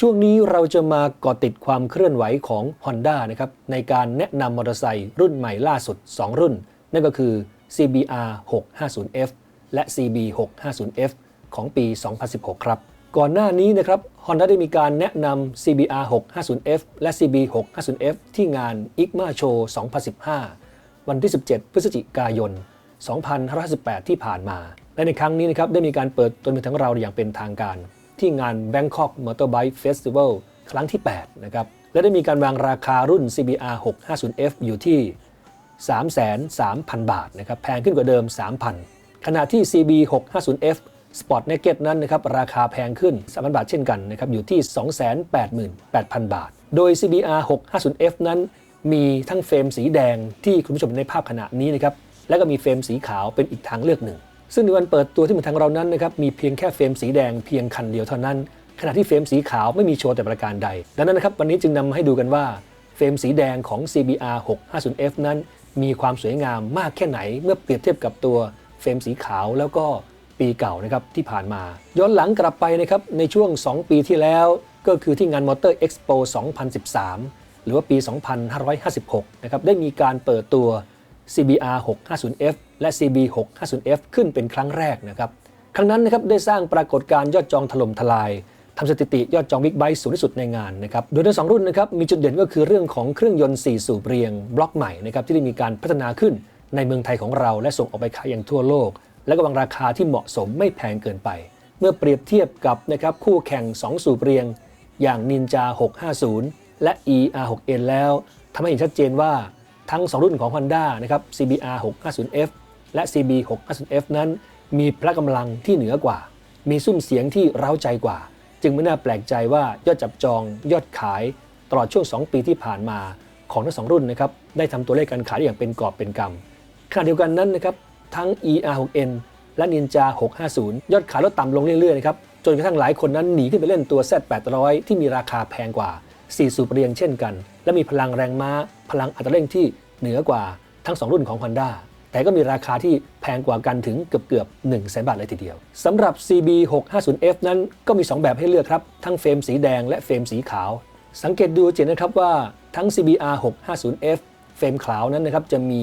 ช่วงนี้เราจะมาเกาะติดความเคลื่อนไหวของ Honda นะครับในการแนะนำมอเตอร์ไซค์รุ่นใหม่ล่าสุด 2 รุ่น นั่นก็คือ CBR 650F และ CB 650F ของปี 2016 ครับ ก่อนหน้านี้นะครับ Honda ได้มีการแนะนำ CBR 650F และ CB 650F ที่งาน ICMA Show 2015 วันที่ 17 พฤศจิกายน 2518 ที่ผ่านมา และในครั้งนี้นะครับได้มีการเปิดตัวเป็นทั้งเราอย่างเป็นทางการ ที่งาน Bangkok Motorbike Festival ครั้งที่ 8 นะครับ และได้มีการวางราคารุ่น CBR 650F อยู่ที่3,300,000 บาทนะครับ แพงขึ้นกว่าเดิม 3,000 ขณะที่ CB 650F Sport Naked นั้นนะครับ ราคาแพงขึ้น 3,000 บาทเช่นกันนะครับ อยู่ที่ 288,000 บาท โดย CBR 650F นั้น มีทั้งเฟรมสีแดงที่คุณผู้ชมในภาพขณะนี้นะครับ และก็มีเฟรมสีขาวเป็นอีกทางเลือกหนึ่ง ซึ่งในวันเปิดตัวที่เมืองทางเรานั้นนะครับมีเพียงแค่เฟรมสีแดงเพียงคันเดียวเท่านั้น ขณะที่เฟรมสีขาวไม่มีโชว์แต่ประการใด ดังนั้นนะครับวันนี้จึงนำมาให้ดูกันว่าเฟรมสีแดงของ CBR 650F นั้นมีความสวยงามมากแค่ไหนเมื่อเปรียบเทียบกับตัวเฟรมสีขาวแล้วก็ปีเก่านะครับที่ผ่านมา ย้อนหลังกลับไปนะครับในช่วง 2 ปีที่แล้ว ก็คือที่งาน Motor Expo 2013 หรือว่าปี 2556 นะครับได้มีการเปิดตัว CBR 650F และ CB 650F ขึ้นเป็นครั้งแรกนะครับ ครั้งนั้นนะครับได้สร้างปรากฏการณ์ยอดจองถล่มทลายทำสถิติยอดจองบิ๊กไบค์สูงที่สุดในงานนะครับ โดยทั้งสองรุ่นนะครับมีจุดเด่นก็คือเรื่องของเครื่องยนต์ 4 สูบเรียง บล็อกใหม่นะครับที่ได้มีการพัฒนาขึ้นในเมืองไทยของเรา และส่งออกไปขายอย่างทั่วโลก และก็วางราคาที่เหมาะสมไม่แพงเกินไป เมื่อเปรียบเทียบกับนะครับคู่แข่ง 2 สูบเรียง อย่าง Ninja 650 และ ER6N แล้วทำให้เห็นชัดเจนว่า ทั้ง 2 รุ่นของ Honda นะครับ CBR 650F และ CB 650F นั้น มีพละกำลังที่เหนือกว่า มีซุ้มเสียงที่เร้าใจกว่า จึงไม่น่าแปลกใจว่ายอดจับจองยอดขายตลอดช่วง 2 ปีที่ผ่านมาของทั้งสองรุ่นนะครับได้ทำตัวเลขการขายอย่างเป็นกอบเป็นกำขณะเดียวกันนั้นนะครับทั้ง ER6N และ Ninja 650 ยอดขายลดต่ำลงเรื่อยๆนะครับจนกระทั่งหลายคนนั้นหนีขึ้นไปเล่นตัว Z800 ที่มีราคาแพงกว่า 4 สูบเรียงเช่นกัน และมีพลังแรงม้า พลังอัตราเร่งที่เหนือกว่าทั้ง 2 รุ่นของ Honda แต่ก็มีราคาที่แพงกว่ากันถึงเกือบเกือบ1 0 0 0 0 0บาทเลยทีเดียวสำหรับ CB 650F นั้นก็มี 2 แบบให้เลือกครับ ทั้งเฟรมสีแดงและเฟรมสีขาว สังเกตดูเห็นนะครับว่าทั้ง CBR 650F เฟรมขาวนั้นนะครับจะมี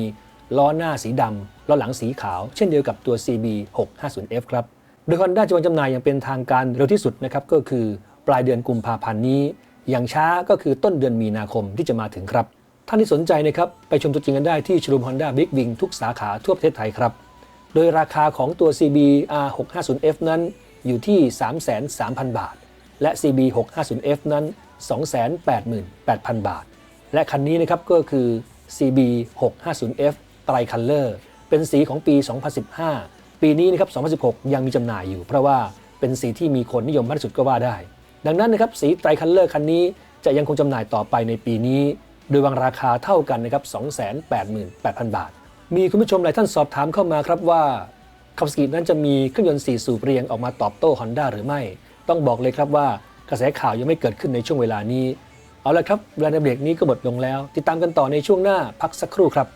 ล้อหน้าสีดำล้อหลังสีขาว เช่นเดียวกับตัว CB 650F ครับโดย Honda จะวางจำหน่ายอย่างเป็นทางการเร็วที่สุดนะครับก็คือปลายเดือนกุมภาพันธ์นี้ อย่างช้าก็คือต้นเดือนมีนาคมที่จะมาถึงครับ ท่านที่สนใจนะครับไปชมตัวจริงกันได้ที่ชลุม Honda Big Wing ทุกสาขาทั่วประเทศไทยครับ โดยราคาของตัว CB R650F นั้นอยู่ที่ 330,000บาท และ CB 650F นั้น 288,000 บาท และคันนี้นะครับก็คือ CB 650F ไตรคัลเลอร์เป็นสีของปี 2015 ปีนี้นะครับ 2016 ยังมีจำหน่ายอยู่ เพราะว่าเป็นสีที่มีคนนิยมมากที่สุดก็ว่าได้ ดังนั้นนะครับสีไตรคัลเลอร์คันนี้จะยังคงจำหน่ายต่อไปในปีนี้ โดยวางราคาเท่ากันนะครับ288,000 บาท มีคุณผู้ชมหลายท่านสอบถามเข้ามาครับว่าคา w สกินั้นจะมีเครื่องยนต์4สูบเรียงออกมาตอบโต้ Honda หรือไม่ ต้องบอกเลยครับว่ากระแสข่าวยังไม่เกิดขึ้นในช่วงเวลานี้ เอาละครับเวลาในเบรกนี้ก็หมดลงแล้ว ติดตามกันต่อในช่วงหน้าพักสักครู่ครับ